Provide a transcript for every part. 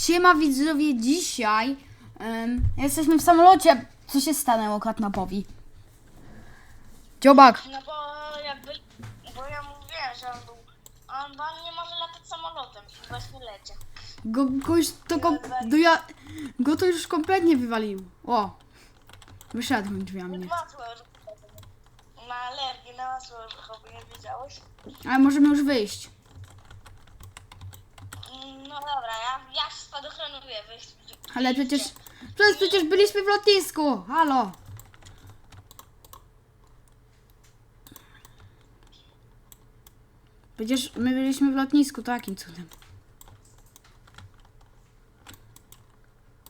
Siema widzowie, dzisiaj em, jesteśmy w samolocie. Co się stanęło Katnapowi? Dziobak, No bo jakby, bo ja mówiłem, że on był, on, bo on nie może latać samolotem i właśnie lecie. go, go już to, kom, do ja, go to już kompletnie wywalił. O, wyszedłem drzwiami. Masło orzechowe. Na alergię na masło orzechowe, nie wiedziałeś? Ale możemy już wyjść. No dobra, ja, ja spadochronuję. Ale przecież, przecież, przecież byliśmy w lotnisku. Halo. Przecież my byliśmy w lotnisku, to jakim cudem?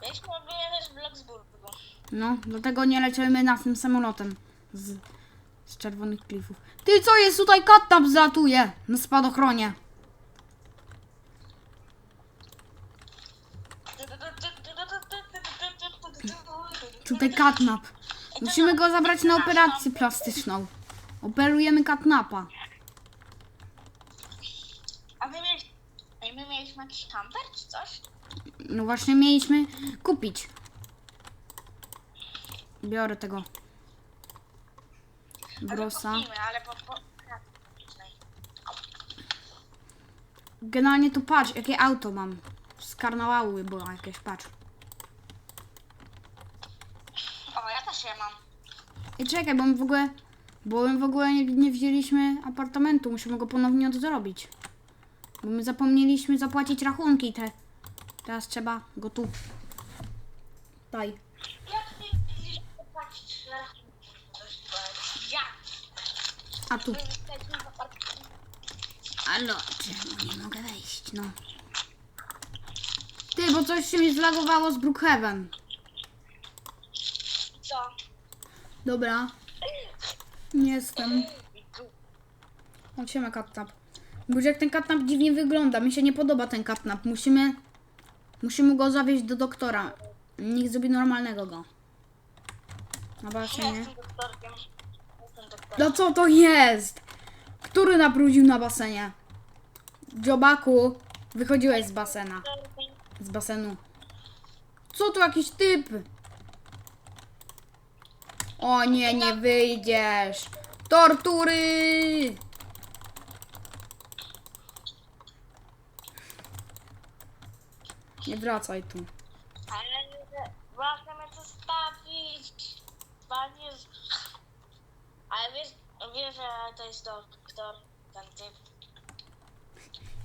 Mieliśmy odwiedzić w Bloksburgu. No, dlatego nie lecimy na tym samolotem z, z czerwonych klifów. Ty, co jest tutaj? Katnap zlatuje na spadochronie. Tutaj katnap. Musimy go zabrać na operację plastyczną. Operujemy katnapa. A my mieliśmy, a my mieliśmy jakiś kamper czy coś? No właśnie mieliśmy kupić. Biorę tego. Ale Brosa. kupimy, ale po... po Generalnie tu patrz, jakie auto mam. Z karnawały było jakieś, patrz. o, ja też je mam. I czekaj, bo my w ogóle, bo my w ogóle nie, nie wzięliśmy apartamentu, musimy go ponownie odrobić. Bo my zapomnieliśmy zapłacić rachunki te. Teraz trzeba go tu. Daj. Jak ty widzisz, że płacić rachunki? Jak? A tu. Alo, czemu nie mogę wejść, no. Ty, bo coś się mi zlagowało z Brookhaven. Co? Dobra. Nie jestem. O, siema katnap. Bo jak ten katnap dziwnie wygląda, mi się nie podoba ten katnap. Musimy, musimy go zawieźć do doktora. Niech zrobi normalnego go. Doktorkiem. Jestem doktorkiem. No co to jest? Który nabrudził na basenie? Dziobaku, wychodziłeś z basena. Z basenu. Co to jakiś typ? O nie, nie wyjdziesz. Tortury! Nie wracaj tu. Ale właśnie mnie zostawić. Panie. z- Ale wiesz, wiesz, że to jest doktor, ten typ.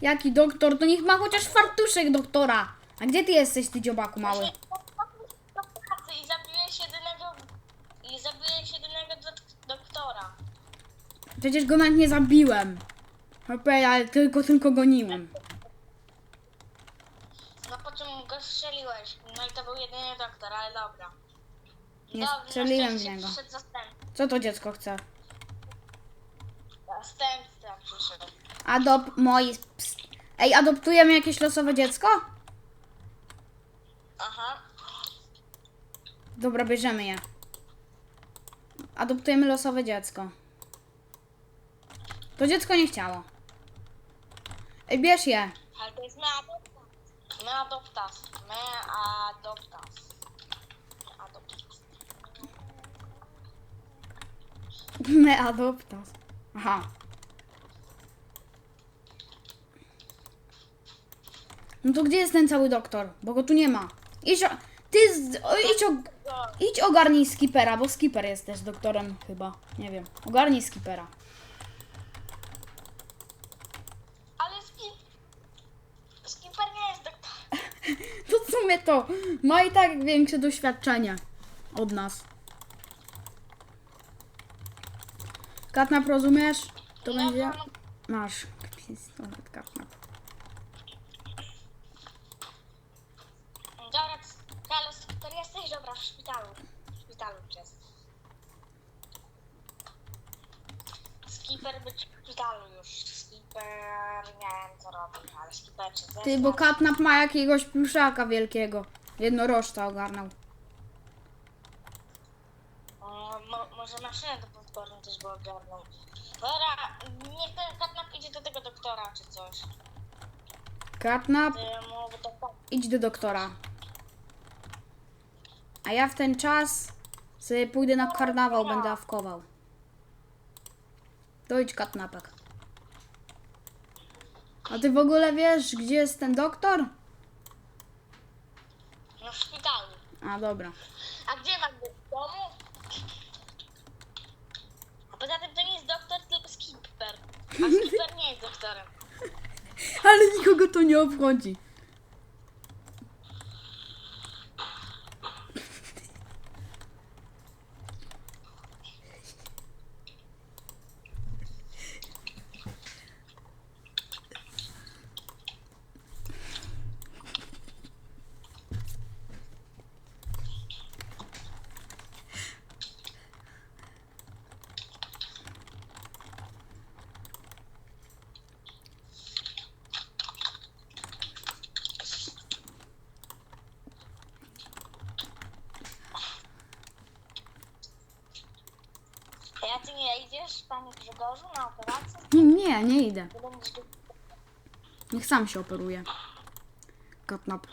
Jaki doktor? To niech ma chociaż fartuszek doktora. A gdzie ty jesteś, ty dziobaku mały? Właśnie do pracy I zabiłeś jedynego. I zabiłeś jedynego dok- doktora. Przecież go nawet nie zabiłem. Okej, ale tylko, tylko goniłem. No po czym go strzeliłeś. No i to był jedyny doktor, ale dobra. Nie Dobrze, na strzeliłem w szczęście niego. Przyszedł zastępca. Co to dziecko chce? Zastępca przyszedł. Adop moi. Ps. Ej, adoptujemy jakieś losowe dziecko? Aha. Dobra, bierzemy je. Adoptujemy losowe dziecko. To dziecko nie chciało. Ej, bierz je. Ale to jest meadoptas. Meadoptas. Meadoptas. Meadoptas. Me adoptas. Aha. No to gdzie jest ten cały doktor? Bo go tu nie ma. Idź, o, ty z, o, idź, o, idź ogarnij skipera, bo skipper jest też doktorem chyba. Nie wiem. Ogarnij skipera. Ale skip... Skipper nie jest doktor. To w sumie to ma i tak większe doświadczenie od nas. Katnap, rozumiesz? To będzie... Masz pistolet, katnap. Dobra, skipper jesteś? Dobra, w szpitalu. W szpitalu jest. Skipper być w szpitalu już. Wiem co robi, ale zesłał. Ty, bo katnap ma jakiegoś pluszaka wielkiego. Jednorożca ogarnął. O, mo, może maszynę do podporu też go ogarnął. Dobra, niech ten katnap idzie do tego doktora czy coś. Katnap, Ty mu to tak. idź do doktora. A ja w ten czas sobie pójdę na karnawał, będę awkował. Dojdź katnapek. A ty w ogóle wiesz, gdzie jest ten doktor? No w szpitalu. A dobra. A gdzie masz być? W domu? A poza tym to nie jest doktor, tylko skipper. A skipper nie jest doktorem. Ale nikogo to nie obchodzi. A ja ty nie idziesz, panie Grzegorzu, na operację? Nie, nie idę. Będziesz Niech sam się operuje. Katnap.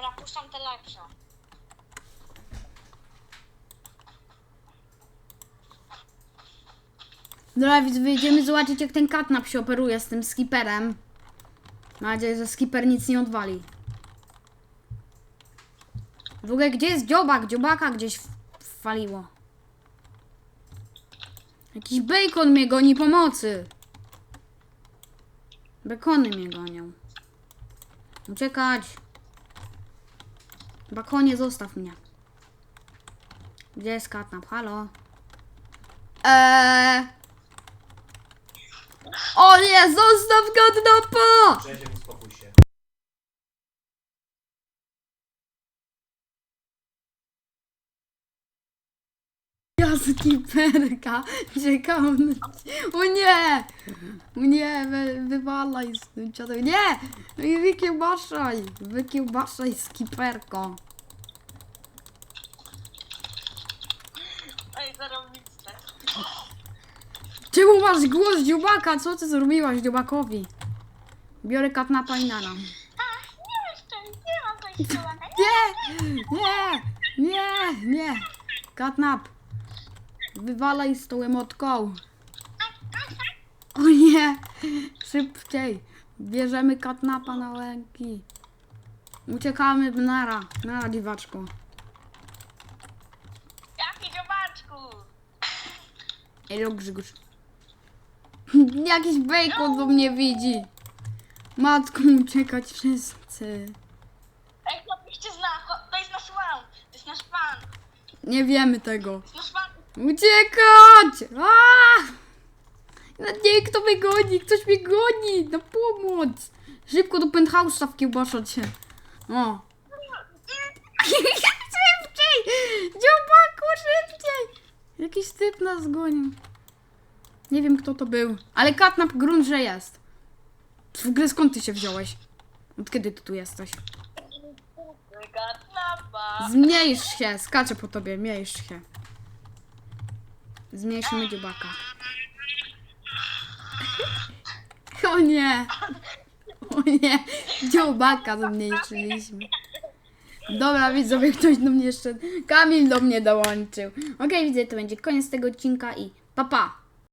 Dobra, puszczam te lepsze. Dobra, więc wyjdziemy zobaczyć, jak ten katnap się operuje z tym skiperem. Mam nadzieję, że skipper nic nie odwali. W ogóle, gdzie jest dziobak? Dziobaka gdzieś waliło. Jakiś bacon mnie goni pomocy. Bekony mnie gonią. Uciekać. Bakonie, zostaw mnie. Gdzie jest katnap? Halo? Eee... O nie, zostaw katnapa! Skiperka, czekam. O nie! O nie, wy, wywalaj z tym ciatem. Nie! Wykiełbaszaj! Wykiełbaszaj skiperko. Ej, zarobiste. Czemu masz głos dziubaka? Co ty zrobiłaś dziubakowi? Biorę katnapa i nana. A, nie jeszcze, nie mam coś. Nie! Nie! Nie! Nie! Katnap! Wywalaj z tą emotką. O nie! Szybciej! Bierzemy katnapa na łęki. Uciekamy nara. Nara dziwaczko. Jaki dziobaczku! Elo Grzegorz. Jakiś bacon do mnie widzi. Matką uciekać wszyscy. Ej, chłop cię zna, to jest nasz fan. To jest nasz fan. Nie wiemy tego. To jest nasz fan. Uciekać! No nie, kto mnie goni? Ktoś mnie goni! Na pomoc! Szybko do penthouse'a wkiełbaszać się. O. szybciej! Dziobaku, szybciej! Jakiś typ nas gonił. Nie wiem, kto to był. Ale katnap grunt, że jest. W ogóle skąd ty się wziąłeś? Od kiedy ty tu jesteś? Zmniejsz się, skaczę po tobie, mniejsz się. Zmniejszymy dziubaka. O nie! O nie! Dziubaka zmniejszyliśmy. Dobra, widzowie, ktoś do mnie jeszcze... Kamil do mnie dołączył. Okej, widzę, to będzie koniec tego odcinka i pa pa!